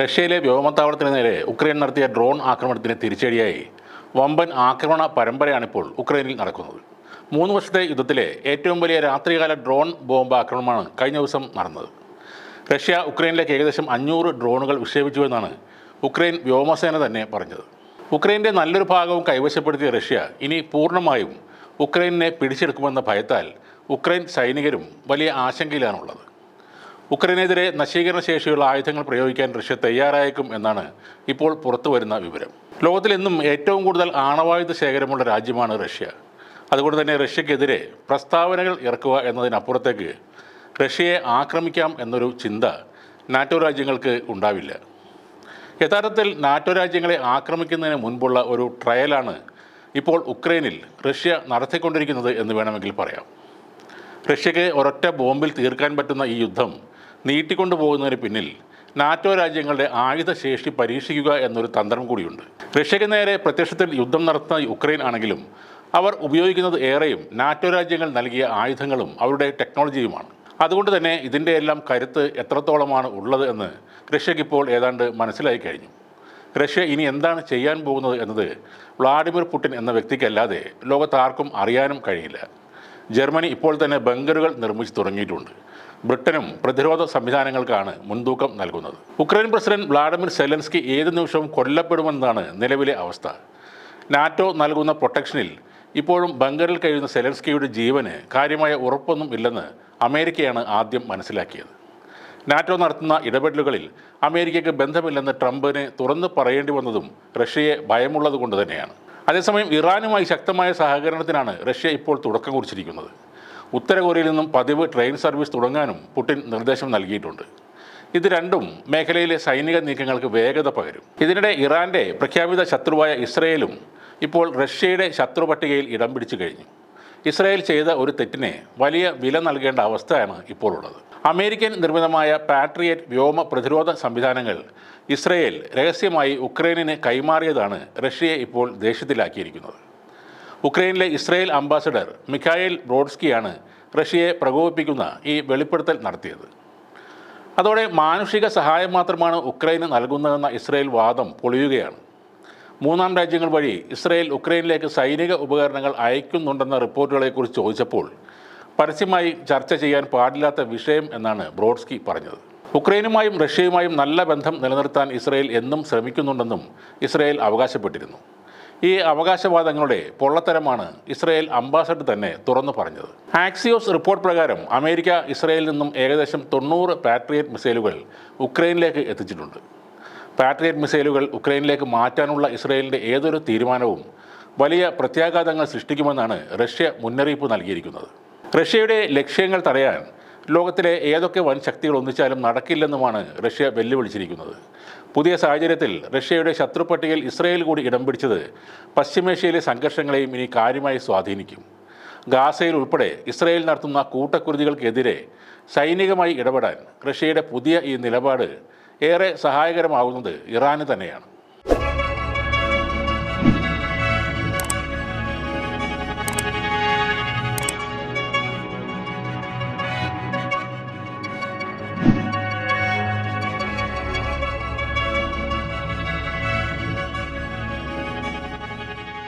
റഷ്യയിലെ വ്യോമത്താവളത്തിന് നേരെ ഉക്രൈൻ നടത്തിയ ഡ്രോൺ ആക്രമണത്തിന് തിരിച്ചടിയായി. വമ്പൻ ആക്രമണ പരമ്പരയാണിപ്പോൾ ഉക്രൈനിൽ നടക്കുന്നത്. മൂന്ന് വർഷത്തെ യുദ്ധത്തിലെ ഏറ്റവും വലിയ രാത്രികാല ഡ്രോൺ ബോംബ് ആക്രമണമാണ് കഴിഞ്ഞ ദിവസം നടന്നത്. റഷ്യ ഉക്രൈനിലേക്ക് ഏകദേശം അഞ്ഞൂറ് ഡ്രോണുകൾ വിക്ഷേപിച്ചുവെന്നാണ് ഉക്രൈൻ വ്യോമസേന തന്നെ പറഞ്ഞത്. ഉക്രൈന്റെ നല്ലൊരു ഭാഗവും കൈവശപ്പെടുത്തിയ റഷ്യ ഇനി പൂർണമായും ഉക്രൈനെ പിടിച്ചെടുക്കുമെന്ന ഭയത്താൽ ഉക്രൈൻ സൈനികരും വലിയ ആശങ്കയിലാണുള്ളത്. ഉക്രൈനെതിരെ നശീകരണ ശേഷിയുള്ള ആയുധങ്ങൾ പ്രയോഗിക്കാൻ റഷ്യ തയ്യാറായേക്കും എന്നാണ് ഇപ്പോൾ പുറത്തു വരുന്ന വിവരം. ലോകത്തിലെന്നും ഏറ്റവും കൂടുതൽ ആണവായുധ ശേഖരമുള്ള രാജ്യമാണ് റഷ്യ. അതുകൊണ്ട് തന്നെ റഷ്യക്കെതിരെ പ്രസ്താവനകൾ ഇറക്കുക എന്നതിനപ്പുറത്തേക്ക് റഷ്യയെ ആക്രമിക്കാം എന്നൊരു ചിന്ത നാറ്റോ രാജ്യങ്ങൾക്ക് ഉണ്ടാവില്ല. യഥാർത്ഥത്തിൽ നാറ്റോ രാജ്യങ്ങളെ ആക്രമിക്കുന്നതിന് മുൻപുള്ള ഒരു ട്രയലാണ് ഇപ്പോൾ ഉക്രൈനിൽ റഷ്യ നടത്തിക്കൊണ്ടിരിക്കുന്നത് എന്ന് വേണമെങ്കിൽ പറയാം. റഷ്യക്ക് ഒരൊറ്റ ബോംബിൽ തീർക്കാൻ പറ്റുന്ന ഈ യുദ്ധം നീട്ടിക്കൊണ്ടു പോകുന്നതിന് പിന്നിൽ നാറ്റോ രാജ്യങ്ങളുടെ ആയുധശേഷി പരീക്ഷിക്കുക എന്നൊരു തന്ത്രം കൂടിയുണ്ട്. റഷ്യയ്ക്ക് നേരെ പ്രത്യക്ഷത്തിൽ യുദ്ധം നടത്തുന്ന യുക്രൈൻ ആണെങ്കിലും അവർ ഉപയോഗിക്കുന്നത് ഏറെയും നാറ്റോ രാജ്യങ്ങൾ നൽകിയ ആയുധങ്ങളും അവരുടെ ടെക്നോളജിയുമാണ്. അതുകൊണ്ട് തന്നെ ഇതിന്റെ എല്ലാം കരുത്ത് എത്രത്തോളമാണ് ഉള്ളത് എന്ന് റഷ്യക്കിപ്പോൾ ഏതാണ്ട് മനസ്സിലായി കഴിഞ്ഞു. റഷ്യ ഇനി എന്താണ് ചെയ്യാൻ പോകുന്നത് എന്നത് വ്ളാഡിമിർ പുടിൻ എന്ന വ്യക്തിക്കല്ലാതെ ലോകത്താർക്കും അറിയാനും കഴിയില്ല. ജർമ്മനി ഇപ്പോൾ തന്നെ ബങ്കറുകൾ നിർമ്മിച്ചു തുടങ്ങിയിട്ടുണ്ട്. ബ്രിട്ടനും പ്രതിരോധ സംവിധാനങ്ങൾക്കാണ് മുൻതൂക്കം നൽകുന്നത്. ഉക്രൈൻ പ്രസിഡന്റ് വ്ളാഡിമിർ സെലൻസ്കി ഏത് നിമിഷവും കൊല്ലപ്പെടുമെന്നതാണ് നിലവിലെ അവസ്ഥ. നാറ്റോ നൽകുന്ന പ്രൊട്ടക്ഷനിൽ ഇപ്പോഴും ബങ്കറിൽ കഴിയുന്ന സെലൻസ്കിയുടെ ജീവന് കാര്യമായ ഉറപ്പൊന്നും ഇല്ലെന്ന് അമേരിക്കയാണ് ആദ്യം മനസ്സിലാക്കിയത്. നാറ്റോ നടത്തുന്ന ഇടപെടലുകളിൽ അമേരിക്കയ്ക്ക് ബന്ധമില്ലെന്ന് ട്രംപിനെ തുറന്ന് പറയേണ്ടി വന്നതും റഷ്യയെ ഭയമുള്ളത് കൊണ്ട് തന്നെയാണ്. അതേസമയം ഇറാനുമായി ശക്തമായ സഹകരണത്തിനാണ് റഷ്യ ഇപ്പോൾ തുടക്കം കുറിച്ചിരിക്കുന്നത്. ഉത്തര കൊറിയയിൽ നിന്നും പതിവ് ട്രെയിൻ സർവീസ് തുടങ്ങാനും പുടിൻ നിർദ്ദേശം നൽകിയിട്ടുണ്ട്. ഇത് രണ്ടും മേഖലയിലെ സൈനിക നീക്കങ്ങൾക്ക് വേഗത പകരും. ഇതിനിടെ ഇറാന്റെ പ്രഖ്യാപിത ശത്രുവായ ഇസ്രയേലും ഇപ്പോൾ റഷ്യയുടെ ശത്രു പട്ടികയിൽ ഇടം പിടിച്ചു കഴിഞ്ഞു. ഇസ്രയേൽ ചെയ്ത ഒരു തെറ്റിനെ വലിയ വില നൽകേണ്ട അവസ്ഥയാണ് ഇപ്പോൾ ഉള്ളത് അമേരിക്കൻ നിർമ്മിതമായ പാട്രിയറ്റ് വ്യോമ പ്രതിരോധ സംവിധാനങ്ങൾ ഇസ്രയേൽ രഹസ്യമായി ഉക്രൈനിന് കൈമാറിയതാണ് റഷ്യയെ ഇപ്പോൾ ദേഷ്യത്തിലാക്കിയിരിക്കുന്നത്. ഉക്രൈനിലെ ഇസ്രായേൽ അംബാസഡർ മിഖായേൽ ബ്രോഡ്സ്കിയാണ് റഷ്യയെ പ്രകോപിപ്പിക്കുന്ന ഈ വെളിപ്പെടുത്തൽ നടത്തിയത്. അതോടെ മാനുഷിക സഹായം മാത്രമാണ് ഉക്രൈന് നൽകുന്നതെന്ന ഇസ്രായേൽ വാദം പൊളിയുകയാണ്. മൂന്നാം രാജ്യങ്ങൾ വഴി ഇസ്രായേൽ ഉക്രൈനിലേക്ക് സൈനിക ഉപകരണങ്ങൾ അയക്കുന്നുണ്ടെന്ന റിപ്പോർട്ടുകളെക്കുറിച്ച് ചോദിച്ചപ്പോൾ പരസ്യമായി ചർച്ച ചെയ്യാൻ പാടില്ലാത്ത വിഷയം എന്നാണ് ബ്രോഡ്സ്കി പറഞ്ഞത്. ഉക്രൈനുമായും റഷ്യയുമായും നല്ല ബന്ധം നിലനിർത്താൻ ഇസ്രായേൽ എന്നും ശ്രമിക്കുന്നുണ്ടെന്നും ഇസ്രായേൽ അവകാശപ്പെട്ടിരുന്നു. ഈ അവകാശവാദങ്ങളുടെ പൊള്ളത്തരമാണ് ഇസ്രയേൽ അംബാസഡർ തന്നെ തുറന്നു പറഞ്ഞത്. ആക്സിയോസ് റിപ്പോർട്ട് പ്രകാരം അമേരിക്ക ഇസ്രയേലിൽ നിന്നും ഏകദേശം തൊണ്ണൂറ് പാട്രിയറ്റ് മിസൈലുകൾ ഉക്രൈനിലേക്ക് എത്തിച്ചിട്ടുണ്ട്. പാട്രിയറ്റ് മിസൈലുകൾ ഉക്രൈനിലേക്ക് മാറ്റാനുള്ള ഇസ്രയേലിന്റെ ഏതൊരു തീരുമാനവും വലിയ പ്രത്യാഘാതങ്ങൾ സൃഷ്ടിക്കുമെന്നാണ് റഷ്യ മുന്നറിയിപ്പ് നൽകിയിരിക്കുന്നത്. റഷ്യയുടെ ലക്ഷ്യങ്ങൾ തടയാൻ ലോകത്തിലെ ഏതൊക്കെ വൻ ശക്തികൾ ഒന്നിച്ചാലും നടക്കില്ലെന്നുമാണ് റഷ്യ വെല്ലുവിളിച്ചിരിക്കുന്നത്. പുതിയ സാഹചര്യത്തിൽ റഷ്യയുടെ ശത്രുപട്ടികയിൽ ഇസ്രയേൽ കൂടി ഇടം പിടിച്ചത് പശ്ചിമേഷ്യയിലെ സംഘർഷങ്ങളെയും ഇനി കാര്യമായി സ്വാധീനിക്കും. ഗാസയിൽ ഉൾപ്പെടെ ഇസ്രായേൽ നടത്തുന്ന കൂട്ടക്കുരുതികൾക്കെതിരെ സൈനികമായി ഇടപെടാൻ റഷ്യയുടെ പുതിയ ഈ നിലപാട് ഏറെ സഹായകരമാകുന്നത് ഇറാന് തന്നെയാണ്.